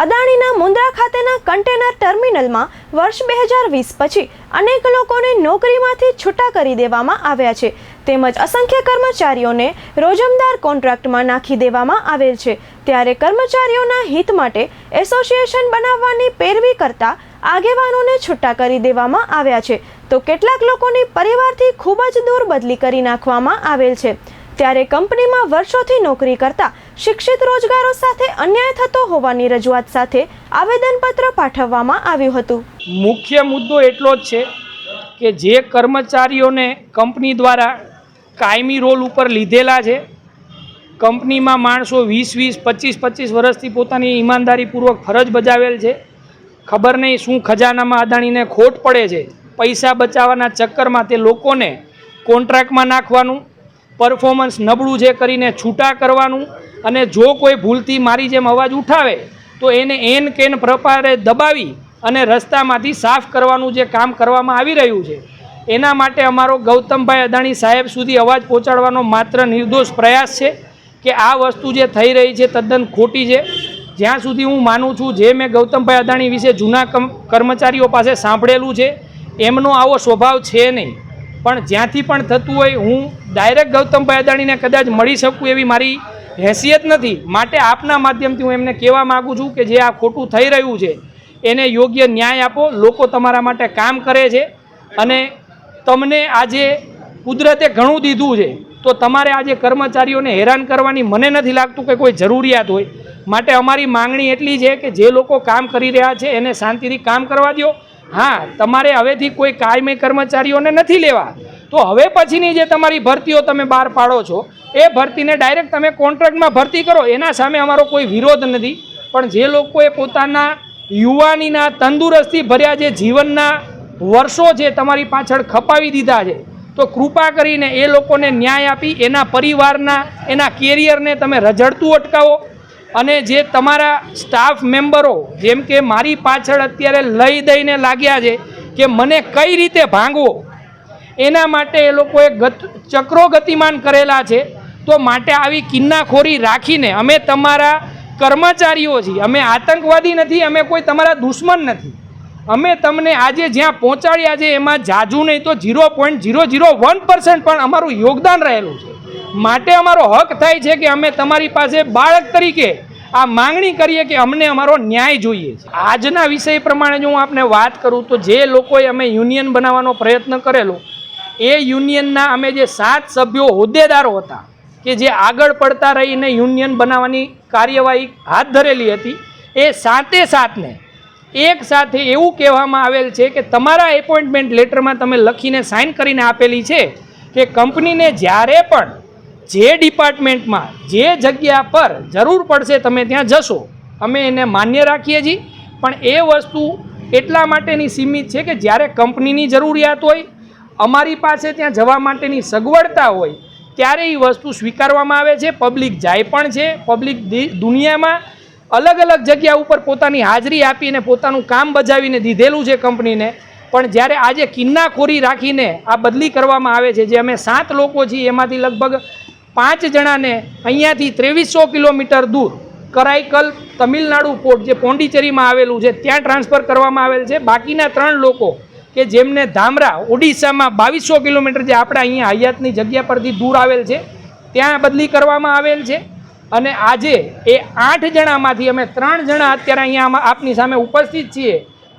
અદાણીના મુન્દ્રા ખાતેના કન્ટેનર ટર્મિનલમાં વર્ષ બે હજાર વીસ પછી અનેક લોકોને નોકરીમાંથી છૂટા કરી દેવામાં આવ્યા છે. તેમજ અસંખ્ય કર્મચારીઓને રોજમદાર કોન્ટ્રાક્ટમાં નાખી દેવામાં આવેલ છે. ત્યારે કર્મચારીઓના હિત માટે એસોસિએશન બનાવવાની પેરવી કરતા આગેવાનોને છૂટા કરી દેવામાં આવ્યા છે. તો કેટલાક લોકોની પરિવારથી ખૂબ જ દૂર બદલી કરી નાખવામાં આવેલ છે. ત્યારે કંપનીમાં વર્ષોથી નોકરી કરતા શિક્ષિત રોજગારો સાથે અન્યાય થતો હોવાની રજૂઆત સાથે આવેદનપત્ર પાઠવવામાં આવ્યું હતું. મુખ્ય મુદ્દો એટલો જ છે કે જે કર્મચારીઓને કંપની દ્વારા કાયમી રોલ ઉપર લીધેલા છે, કંપનીમાં માણસો વીસ વીસ, પચીસ પચીસ વર્ષથી પોતાની ઈમાનદારીપૂર્વક ફરજ બજાવેલ છે. ખબર નહીં શું ખજાનામાં અદાણીને ખોટ પડે છે. પૈસા બચાવવાના ચક્કરમાં તે લોકોને કોન્ટ્રાક્ટમાં નાખવાનું, પરફોર્મન્સ નબળું છે કરીને છૂટા કરવાનું અને જો કોઈ ભૂલથી મારી જેમ અવાજ ઉઠાવે, તો એને એન કેન પ્રપારે દબાવી અને રસ્તામાંથી સાફ કરવાનું જે કામ કરવામાં આવી રહ્યું છે, એના માટે અમારો ગૌતમભાઈ અદાણી સાહેબ સુધી અવાજ પહોંચાડવાનો માત્ર નિર્દોષ પ્રયાસ છે કે આ વસ્તુ જે થઈ રહી છે તદ્દન ખોટી છે. જ્યાં સુધી હું માનું છું, જે મેં ગૌતમભાઈ અદાણી વિશે જૂના કર્મચારીઓ પાસે સાંભળેલું છે, એમનો આવો સ્વભાવ છે નહીં. પણ જ્યાંથી પણ થતું હોય, હું ડાયરેક્ટ ગૌતમભાઈ અદાણીને કદાચ મળી શકું એવી મારી હેસિયત નથી. માટે આપના માધ્યમથી હું એમને કહેવા માગું છું કે જે આ ખોટું થઈ રહ્યું છે, એને યોગ્ય ન્યાય આપો. લોકો તમારા માટે કામ કરે છે અને તમને આજે કુદરતે ઘણું દીધું છે, તો તમારે આજે કર્મચારીઓને હેરાન કરવાની મને નથી લાગતું કે કોઈ જરૂરિયાત હોય. માટે અમારી માંગણી એટલી છે કે જે લોકો કામ કરી રહ્યા છે, એને શાંતિથી કામ કરવા દો. હા, તમારે હવેથી કોઈ કાયમી કર્મચારીઓને નથી લેવા. તો હવે પછીની જે તમારી ભરતીઓ તમે બહાર પાડો છો એ ભરતીને ડાયરેક્ટ તમે કોન્ટ્રાક્ટમાં ભરતી કરો. એના સામે અમારો કોઈ વિરોધ નથી. પણ જે લોકોએ પોતાના યુવાનીના તંદુરસ્તી ભર્યા જે જીવનના વર્ષો છે, તમારી પાછળ ખપાવી દીધા છે, તો કૃપા કરીને એ લોકોને ન્યાય આપી, એના પરિવારના, એના કેરિયરને તમે રઝળતું અટકાવો. અને જે તમારા સ્ટાફ મેમ્બરો જેમ કે મારી પાછળ અત્યારે લઈ દઈને લાગ્યા છે કે મને કઈ રીતે ભાંગવો, એના માટે એ લોકોએ ગત, ચક્રો ગતિમાન કરેલા છે. તો માટે આવી કિન્નાખોરી રાખીને અમે તમારા કર્મચારીઓ છીએ. અમે આતંકવાદી નથી, અમે કોઈ તમારા દુશ્મન નથી. અમે તમને આજે જ્યાં પહોંચાડ્યા છે, એમાં જાજુ નહીં તો zero point zero zero one percent પણ અમારું યોગદાન રહેલું છે. માટે અમારો હક થાય છે કે અમે તમારી પાસે બાળક તરીકે આ માંગણી કરીએ કે અમને અમારો ન્યાય જોઈએ છે. આજના વિષય પ્રમાણે જો હું આપને વાત કરું તો જે લોકોએ અમે યુનિયન બનાવવાનો પ્રયત્ન કરેલો, એ યુનિયનના અમે જે સાત સભ્યો હોદ્દેદારો હતા કે જે આગળ પડતા રહીને યુનિયન બનાવવાની કાર્યવાહી હાથ ધરેલી હતી, એ સાતે સાતને એક સાથે એવું કહેવામાં આવેલ છે કે તમારા એપોઇન્ટમેન્ટ લેટરમાં તમે લખીને સાઇન કરીને આપેલી છે કે કંપનીને જ્યારે પણ જે ડિપાર્ટમેન્ટમાં જે જગ્યા પર જરૂર પડશે તમે ત્યાં જશો. અમે એને માન્ય રાખીએ છીએ, પણ એ વસ્તુ એટલા માટેની સીમિત છે કે જ્યારે કંપનીની જરૂરિયાત હોય, અમારી પાસે ત્યાં જવા માટેની સગવડતા હોય ત્યારે એ વસ્તુ સ્વીકારવામાં આવે છે. પબ્લિક જાય પણ છે. પબ્લિક દુનિયામાં અલગ અલગ જગ્યા ઉપર પોતાની હાજરી આપીને પોતાનું કામ બજાવીને દીધેલું છે કંપનીને. પણ જ્યારે આજે કિન્નાખોરી રાખીને આ બદલી કરવામાં આવે છે, જે અમે સાત લોકો છીએ, એમાંથી લગભગ પાંચ જણાને અહીંયાથી ત્રેવીસો કિલોમીટર દૂર કરાઈકલ તમિલનાડુ પોર્ટ, જે પોંડિચેરીમાં આવેલું છે, ત્યાં ટ્રાન્સફર કરવામાં આવેલ છે. બાકીના ત્રણ લોકો કે જેમને ધામરા, ઓડિશામાં બાવીસો કિલોમીટર જે આપણે અહીંયા હયાતની જગ્યા પરથી દૂર આવેલ છે, ત્યાં બદલી કરવામાં આવેલ છે. અને આજે એ આઠ જણામાંથી અમે ત્રણ જણા અત્યારે અહીંયા આપની સામે ઉપસ્થિત છીએ.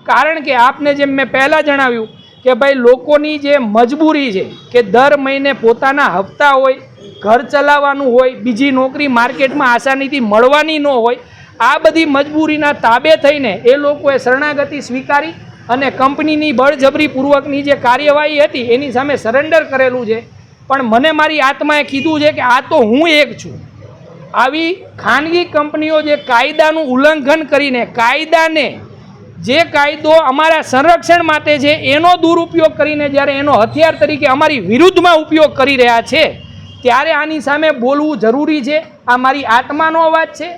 કારણ કે આપને જેમ મેં પહેલાં જણાવ્યું કે ભાઈ લોકોની જે મજબૂરી છે કે દર મહિને પોતાના હપ્તા હોય, ઘર ચલાવવાનું હોય, બીજી નોકરી માર્કેટમાં આસાનીથી મળવાની ન હોય, આ બધી મજબૂરીના તાબે થઈને એ લોકોએ શરણાગતિ સ્વીકારી અને કંપનીની બળજબરીપૂર્વકની જે કાર્યવાહી હતી, એની સામે સરેન્ડર કરેલું છે. પણ મને મારી આત્માએ કીધું છે કે આ તો હું એક છું. આવી ખાનગી કંપનીઓ જે કાયદાનું ઉલ્લંઘન કરીને, કાયદાને, જે કાયદો અમારા સંરક્ષણ માટે છે, એનો દુરુપયોગ કરીને જ્યારે એનો હથિયાર તરીકે અમારી વિરુદ્ધમાં ઉપયોગ કરી રહ્યા છે, ત્યારે આની સામે બોલવું જરૂરી છે. આ મારી આત્માનો અવાજ છે.